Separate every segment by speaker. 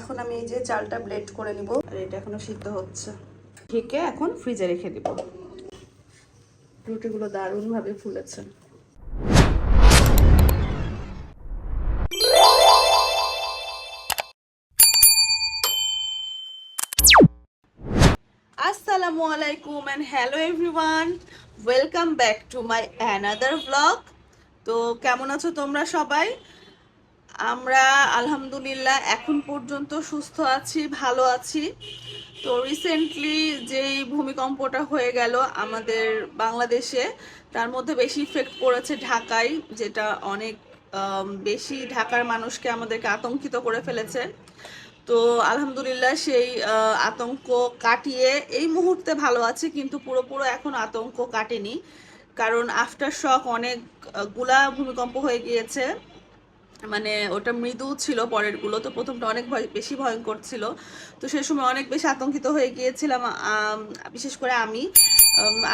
Speaker 1: এখন আমি এই যে চালটা ব্লেড করে নিব। আর এটা এখনও সিদ্ধ হচ্ছে। ঢেকে এখন ফ্রিজে রেখে দিব। রুটিগুলো দারুণভাবে ফুলেছে। আসসালামু আলাইকুম and hello everyone welcome back to my another blog তো কেমন আছো তোমরা সবাই? আমরা, আলহামদুলিল্লাহ, এখন পর্যন্ত সুস্থ আছি, ভালো আছি। তো রিসেন্টলি যেই ভূমিকম্পটা হয়ে গেল আমাদের বাংলাদেশে, তার মধ্যে বেশি ইফেক্ট পড়েছে ঢাকায়, যেটা অনেক বেশি ঢাকার মানুষকে আমাদেরকে আতঙ্কিত করে ফেলেছে। তো আলহামদুলিল্লাহ সেই আতঙ্ক কাটিয়ে এই মুহূর্তে ভালো আছে, কিন্তু পুরোপুরো এখন আতঙ্ক কাটেনি। কারণ আফটার শক অনেকগুলা ভূমিকম্প হয়ে গিয়েছে। মানে ওটা মৃদু ছিল পরেরগুলো, তো প্রথমটা অনেক ভয়, বেশি ভয়ঙ্কর ছিল। তো সেই সময় অনেক বেশি আতঙ্কিত হয়ে গিয়েছিলাম বিশেষ করে আমি।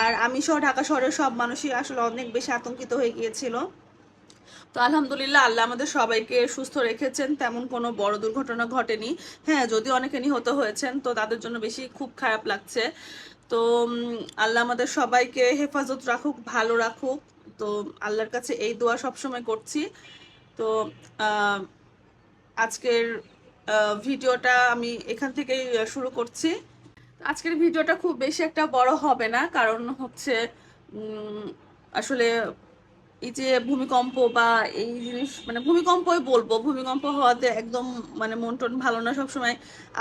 Speaker 1: আর আমি সহ ঢাকা শহরের সব মানুষই আসলে অনেক বেশি আতঙ্কিত হয়ে গিয়েছিল। তো আলহামদুলিল্লাহ, আল্লাহ আমাদের সবাইকে সুস্থ রেখেছেন, তেমন কোনো বড় দুর্ঘটনা ঘটেনি। হ্যাঁ যদি অনেকে নিহত হয়েছেন, তো তাদের জন্য বেশি খুব খারাপ লাগছে। তো আল্লাহ আমাদের সবাইকে হেফাজত রাখুক, ভালো রাখুক। তো আল্লাহর কাছে এই দোয়া সবসময় করছি। তো আজকের ভিডিওটা আমি এখান থেকেই শুরু করছি। আজকের ভিডিওটা খুব বেশি একটা বড় হবে না, কারণ হচ্ছে আসলে এই যে ভূমিকম্প বা এই জিনিস মানে ভূমিকম্পই বলব, ভূমিকম্প হওয়াতে একদম মানে মন টন ভালো না, সবসময়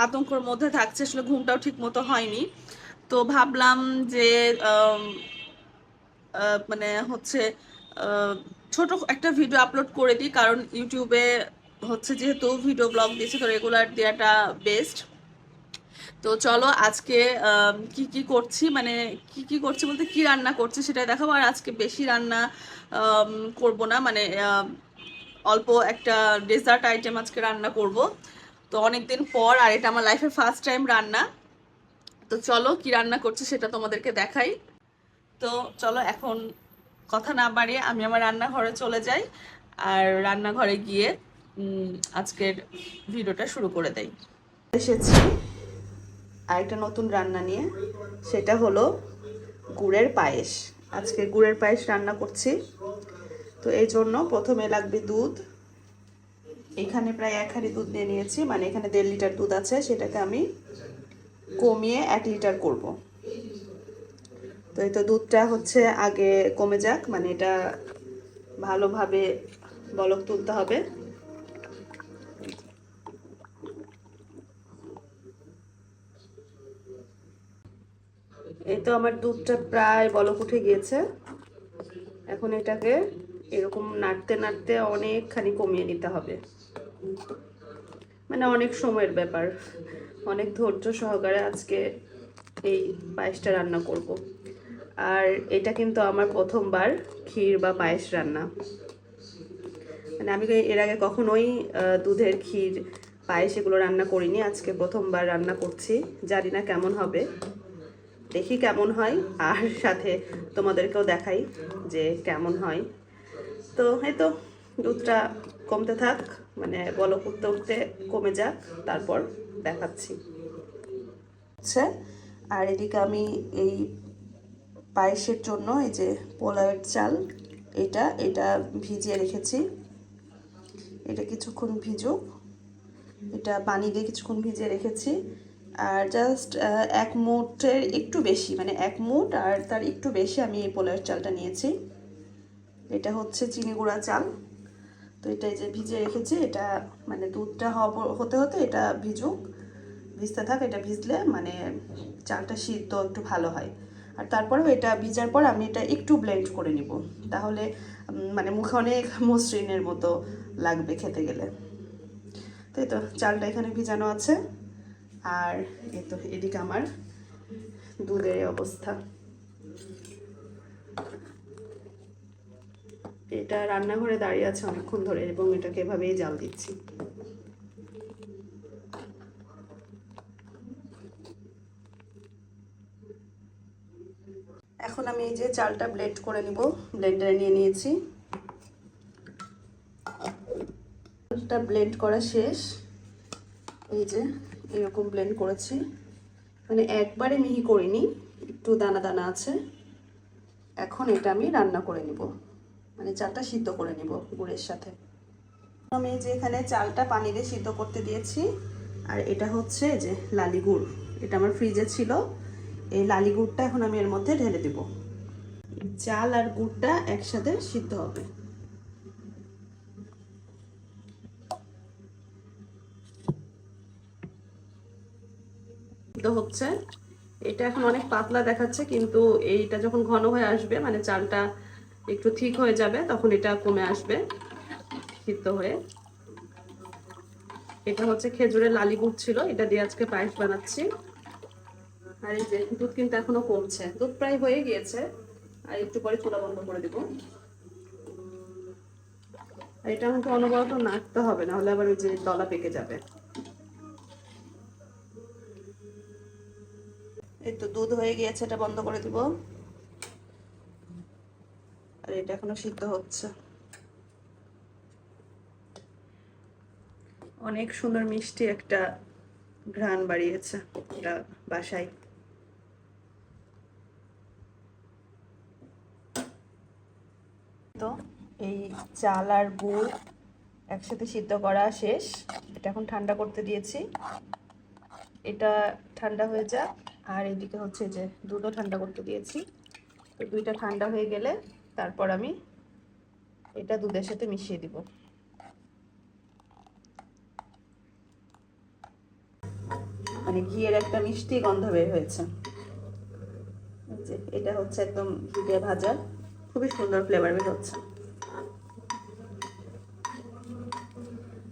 Speaker 1: আতঙ্কর মধ্যে থাকছে, আসলে ঘুমটাও ঠিক মতো হয়নি। তো ভাবলাম যে মানে হচ্ছে ছোট একটা ভিডিও আপলোড করে দিই, কারণ ইউটিউবে হচ্ছে যেহেতু ভিডিও ব্লগ দিয়েছি, তো রেগুলার দেওয়াটা বেস্ট তো চলো আজকে কি কি করছি মানে কি কি করছি বলতে কি রান্না করছি সেটা দেখাবো, আর আজকে বেশি রান্না করব না মানে অল্প একটা ডেজার্ট আইটেম আজকে রান্না করব। তো অনেকদিন পর, আর এটা আমার লাইফের ফার্স্ট টাইম রান্না। তো চলো কি রান্না করছি সেটা তোমাদেরকে দেখাই। তো চলো এখন কথা না বাড়িয়ে আমি আমার রান্নাঘরে চলে যাই আর রান্নাঘরে গিয়ে আজকের ভিডিওটা শুরু করে দেই। এসেছি আরেকটা নতুন রান্না নিয়ে, সেটা হলো গুড়ের পায়েস। আজকে গুড়ের পায়েস রান্না করছি। তো এই জন্য প্রথমে লাগবে দুধ। এখানে প্রায় এক হাঁড়ি দুধ নিয়ে নিয়েছি মানে এখানে দেড় লিটার দুধ আছে, সেটাকে আমি কমিয়ে এক লিটার করব। তো এই তো দুধটা হচ্ছে আগে কমে যাক মানে এটা ভালোভাবে বলক তুলতে হবে। এই তো আমার দুধটা প্রায় বলক উঠে গিয়েছে। এখন এটাকে এরকম নাড়তে নাড়তে অনেকখানি কমিয়ে নিতে হবে। মানে অনেক সময়ের ব্যাপার। অনেক ধৈর্য সহকারে আজকে এই পায়েসটা রান্না করব। আর এটা কিন্তু আমার প্রথমবার ক্ষীর বা পায়েস রান্না। মানে আমি এর আগে কখনোই দুধের ক্ষীর, পায়েস এগুলো রান্না করিনি। আজকে প্রথমবার রান্না করছি। জানি না কেমন হবে। দেখি কেমন হয়। আর সাথে তোমাদেরকেও দেখাই যে কেমন হয়। তো এই তো, দুধটা কমতে থাক। মানে বলক উঠতে উঠতে কমে যাক। তারপর দেখাচ্ছি। হচ্ছে আর এদিকে আমি এই পায়েসের জন্য এই যে পোলাওয়ের চাল, এটা এটা ভিজিয়ে রেখেছি। এটা কিছুক্ষণ ভিজুক। এটা পানি দিয়ে কিছুক্ষণ ভিজিয়ে রেখেছি। আর জাস্ট এক মুঠের একটু বেশি মানে এক মুঠ আর তার একটু বেশি আমি এই পোলাওয়ের চালটা নিয়েছি। এটা হচ্ছে চিনি গুঁড়া চাল। তো এটা যে ভিজিয়ে রেখেছি, এটা মানে দুধটা হতে হতে এটা ভিজুক। ভিজতে থাক, এটা ভিজলে মানে চালটা সিদ্ধ একটু ভালো হয়। আর তারপরেও এটা ভিজার পর আমি এটা একটু ব্লেন্ড করে নিব। তাহলে মানে মুখে অনেক মসৃণের মতো লাগবে খেতে গেলে। তো এই তো, চালটা এখানে ভিজানো আছে। আর এ তো, এদিকে আমার দুধের অবস্থা। এটা রান্নাঘরে দাঁড়িয়ে আছে অনেকক্ষণ ধরে এবং এটাকে এভাবেই জাল দিচ্ছি। এখন আমি এই যে চালটা ব্লেন্ড করে নিব। ব্লেন্ডারে নিয়ে নিয়েছি। চালটা ব্লেন্ড করা শেষ। এই যে এরকম ব্লেন্ড করেছি। মানে একবারে মিহি করিনি, একটু দানা দানা আছে। এখন এটা আমি রান্না করে নিব। মানে চালটা সিদ্ধ করে নিব গুড়ের সাথে। আমি যে এখানে চালটা পানি দিয়ে সিদ্ধ করতে দিয়েছি। আর এটা হচ্ছে যে লালি গুড়। এটা আমার ফ্রিজে ছিল। এই লালি গুড়টা এখন আমি এর মধ্যে ঢেলে দেব। চাল আর গুড়টা একসাথে সিদ্ধ হবে। হচ্ছে। এটা এখন অনেক পাতলা দেখাচ্ছে, কিন্তু এইটা যখন ঘন হয়ে আসবে মানে চালটা একটু ঠিক হয়ে যাবে, তখন এটা কমে আসবে সিদ্ধ হয়ে। এটা হচ্ছে খেজুরের লালি গুড় ছিল, এটা দিয়ে আজকে পায়েস বানাচ্ছি। আর এই যে দুধ কিন্তু এখনও কমছে। দুধ প্রায় হয়ে গিয়েছে। আর একটু পরে চুলা বন্ধ করে দেবো। আর এটা আমাকে অনবরত নাড়তে হবে না হলে আবার ওই যে দলা পেকে যাবে। এই তো দুধ হয়ে গিয়েছে, এটা বন্ধ করে দিব। আর এটা এখনও সিদ্ধ হচ্ছে। অনেক সুন্দর মিষ্টি একটা ঘ্রাণ বাড়িয়েছে এটা বাসায়। তো এই চাল আর গুড় একসাথে সিদ্ধ করা শেষ। এটা এখন ঠান্ডা করতে দিয়েছি। এটা ঠান্ডা হয়ে যাক। আর এদিকে হচ্ছে যে দুধও ঠান্ডা করতে দিয়েছি। তো দুইটা ঠান্ডা হয়ে গেলে তারপর আমি এটা দুধের সাথে মিশিয়ে দিব। মানে ঘিয়ের একটা মিষ্টি গন্ধ বের হয়েছে। এটা হচ্ছে একদম দিয়ে ভাজা। খুবই সুন্দর ফ্লেভার বের হচ্ছে।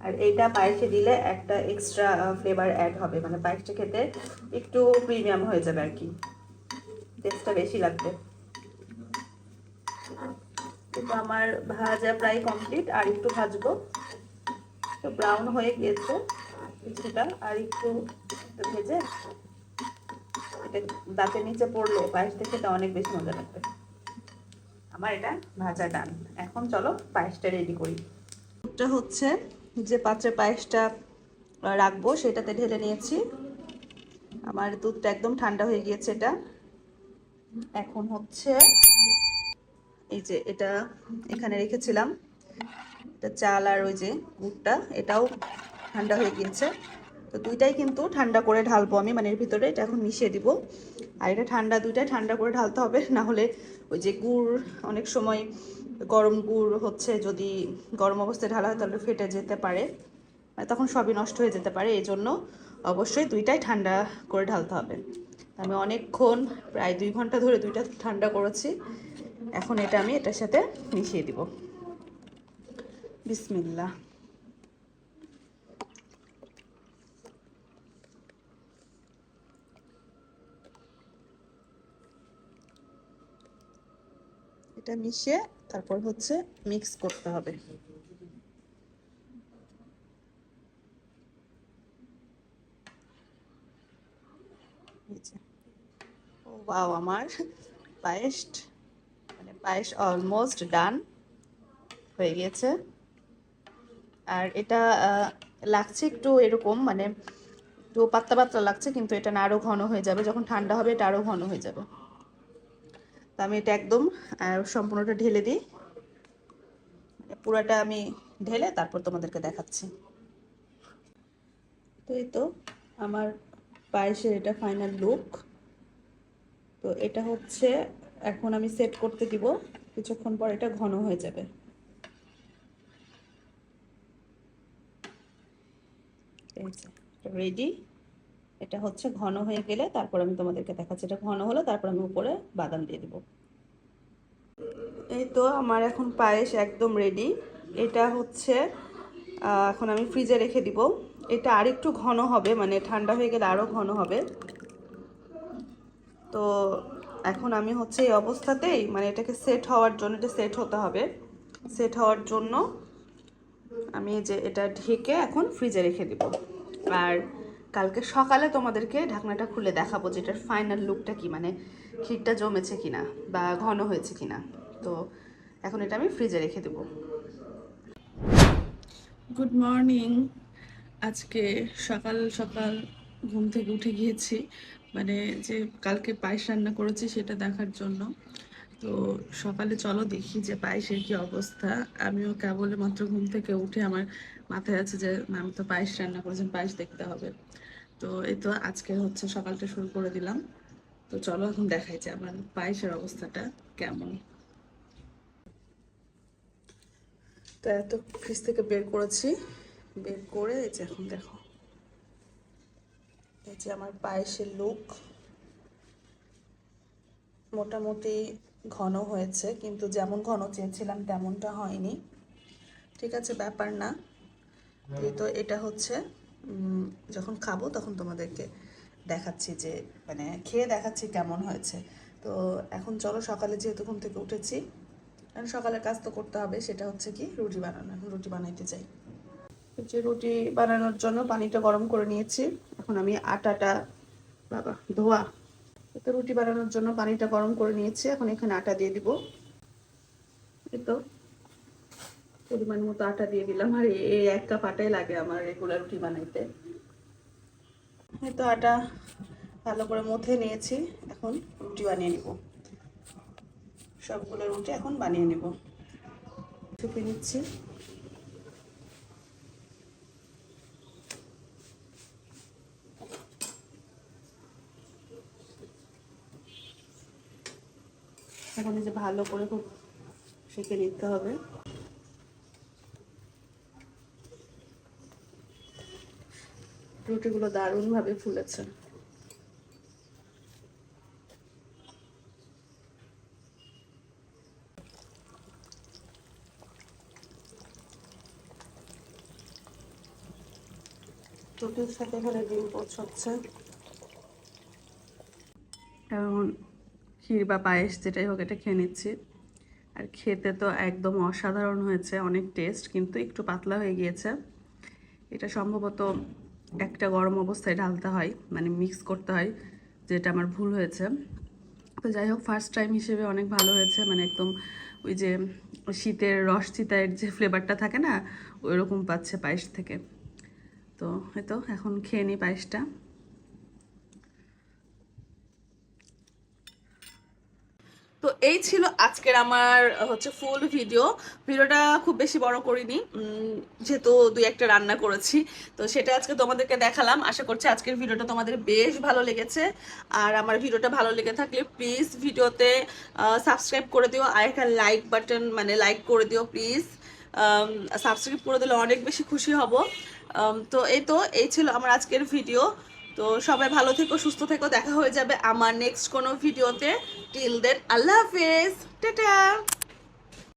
Speaker 1: আর এইটা পায়েসে দিলে একটা এক্সট্রা ফ্লেভার অ্যাড হবে। মানে পায়েসটা খেতে একটু প্রিমিয়াম হয়ে যাবে আর কি। টেস্টটা বেশি লাগবে। কিন্তু আমার ভাজা প্রায় কমপ্লিট আর একটু ভাজবো। তো ব্রাউন হয়ে গিয়েছে কিছুটা, আর একটু ভেজে এটা দাঁতের নিচে পড়লে পায়েসটা খেতে অনেক বেশি মজা লাগবে। আমার এটা ভাজা ডান এখন চলো পায়েসটা রেডি করি। দুধটা হচ্ছে যে পাত্রে পায়েসটা রাখব, সেটাতে ঢেলে নিয়েছি। আমার দুধটা একদম ঠান্ডা হয়ে গিয়েছে এটা। এখন হচ্ছে এই যে এটা এখানে রেখেছিলাম। এটা চাল আর ওই যে গুড়টা, এটাও ঠান্ডা হয়ে গিয়েছে। তো দুইটাই কিন্তু ঠান্ডা করে ঢালবো আমি মানে এর ভিতরে এটা এখন মিশিয়ে দিব। আর এটা ঠান্ডা দুইটাই ঠান্ডা করে ঢালতে হবে, না হলে ওই যে গুড় অনেক সময় গরম গুড় হচ্ছে, যদি গরম অবস্থায় ঢালা হয় তাহলে ফেটে যেতে পারে। মানে তখন সবই নষ্ট হয়ে যেতে পারে এই জন্য অবশ্যই দুইটাই ঠান্ডা করে ঢালতে হবে। আমি অনেকক্ষণ, প্রায় দুই ঘণ্টা ধরে দুইটা ঠান্ডা করেছি। এখন এটা আমি এটার সাথে মিশিয়ে দিব। বিসমিল্লা এটা মিশিয়ে তারপর হচ্ছে মিক্স করতে হবে। ও বাও, আমার পায়েস মানে পায়েস অলমোস্ট ডান হয়ে গিয়েছে। আর এটা লাগছে একটু এরকম মানে একটু পাতলা পাতলা লাগছে, কিন্তু এটা না আরও ঘন হয়ে যাবে। যখন ঠান্ডা হবে, এটা আরও ঘন হয়ে যাবে। আমি এটা একদম সম্পূর্ণটা ঢেলে দিই। পুরাটা আমি ঢেলে তারপর তোমাদেরকে দেখাচ্ছি। তো এই তো, আমার পায়েসের এটা ফাইনাল লুক তো এটা হচ্ছে, এখন আমি সেট করতে দিব, কিছুক্ষণ পর এটা ঘন হয়ে যাবে। রেডি এটা হচ্ছে ঘন হয়ে গেলে তারপর আমি তোমাদেরকে দেখাচ্ছি। এটা ঘন হলো, তারপর আমি উপরে বাদাম দিয়ে দেবো। এই তো আমার এখন পায়েস একদম রেডি এটা হচ্ছে এখন আমি ফ্রিজে রেখে দিব। এটা আরেকটু ঘন হবে মানে ঠান্ডা হয়ে গেলে আরও ঘন হবে। তো এখন আমি হচ্ছে এই অবস্থাতেই মানে এটাকে সেট হওয়ার জন্য, এটা সেট হতে হবে। সেট হওয়ার জন্য আমি যে এটা ঢেকে এখন ফ্রিজে রেখে দিব। আর কালকে সকালে তোমাদেরকে ঢাকনাটা খুলে দেখাবো যে এটার ফাইনাল লুকটা কি মানে ক্ষীরটা জমেছে কিনা বা ঘন হয়েছে কিনা। তো এখন এটা আমি ফ্রিজে রেখে দেব। গুড মর্নিং আজকে সকাল সকাল ঘুম থেকে উঠে গিয়েছি মানে যে কালকে পায়েস রান্না করেছি সেটা দেখার জন্য। তো সকালে চলো দেখি যে পায়েসের কি অবস্থা। আমিও কেবল মাত্র ঘুম থেকে উঠে আমার মাথায় আছে যে আমি তো পায়েস রান্না করেছি পায়েস দেখতে হবে। তো এই তো আজকে হচ্ছে সকালটা শুরু করে দিলাম। তো চলো এখন দেখাই যে আমার পায়েসের অবস্থাটা কেমন। তো এত ফ্রিজ থেকে বের করেছি। বের করে এই যে এখন দেখো। এই যে আমার পায়েসের লুক মোটামুটি ঘন হয়েছে, কিন্তু যেমন ঘন চেয়েছিলাম তেমনটা হয়নি। ঠিক আছে, ব্যাপার না। তো এটা হচ্ছে যখন খাব তখন তোমাদেরকে দেখাচ্ছি যে মানে খেয়ে দেখাচ্ছি কেমন হয়েছে। তো এখন চলো সকালে যেহেতু ঘুম থেকে উঠেছি এখন সকালের কাজ তো করতে হবে, সেটা হচ্ছে কি রুটি বানানো, এখন রুটি বানাইতে চাই। যে রুটি বানানোর জন্য পানিটা গরম করে নিয়েছি, এখন আমি আটাটা, বাবা, ধোয়া। তো রুটি বানানোর জন্য পানিটা গরম করে নিয়েছি, এখন এখানে আটা দিয়ে দিব। এই তো। পরিমাণ মতো আটা দিয়ে দিলাম আর এই এক কাপ আটাই লাগে আমার রেগুলার রুটি বানাইতে। তো আটা ভালো করে মথে নিয়েছি, এখন রুটি বানিয়ে নিব। সবগুলো রুটি এখন বানিয়ে নিব। চুপে নিচ্ছি। এখন যে ভালো করে খুব সেঁকে নিতে হবে। রুটিগুলো দারুণভাবে ফুলেছে। রুটির সাথে এখানে ডিম পোচ হচ্ছে এখন ক্ষীর বা পায়েস যেটাই হোক এটা খেয়ে নিচ্ছি। আর খেতে তো একদম অসাধারণ হয়েছে, অনেক টেস্ট কিন্তু একটু পাতলা হয়ে গিয়েছে। এটা সম্ভবত একটা গরম অবস্থায় ঢালতে হয় মানে মিক্স করতে হয়, যেটা আমার ভুল হয়েছে। তো যাই হোক ফার্স্ট টাইম হিসেবে অনেক ভালো হয়েছে মানে একদম ওই যে শীতের রস চিতায়ের যে ফ্লেভারটা থাকে না ওই রকম পাচ্ছে পায়েস থেকে। তো হয়তো এখন খেয়ে নিই পায়েসটা। তো এই ছিল আজকের আমার হচ্ছে ফুল ভিডিও ভিডিওটা খুব বেশি বড় করিনি যেহেতু দুই একটা রান্না করেছি। তো সেটা আজকে তোমাদেরকে দেখালাম। আশা করছি আজকের ভিডিওটা তোমাদের বেশ ভালো লেগেছে। আর আমার ভিডিওটা ভালো লেগে থাকলে প্লিজ ভিডিওতে সাবস্ক্রাইব করে দিও। আর একটা লাইক বাটন মানে লাইক করে দিও প্লিজ সাবস্ক্রাইব করে দিলে অনেক বেশি খুশি হব। তো এই তো, এই ছিল আমার আজকের ভিডিও তো সবাই ভালো থেকো, সুস্থ থেকো, দেখা হয়ে যাবে আমার নেক্সট কোনো ভিডিওতে টিল দেন আল্লাহ হাফেজ টাটা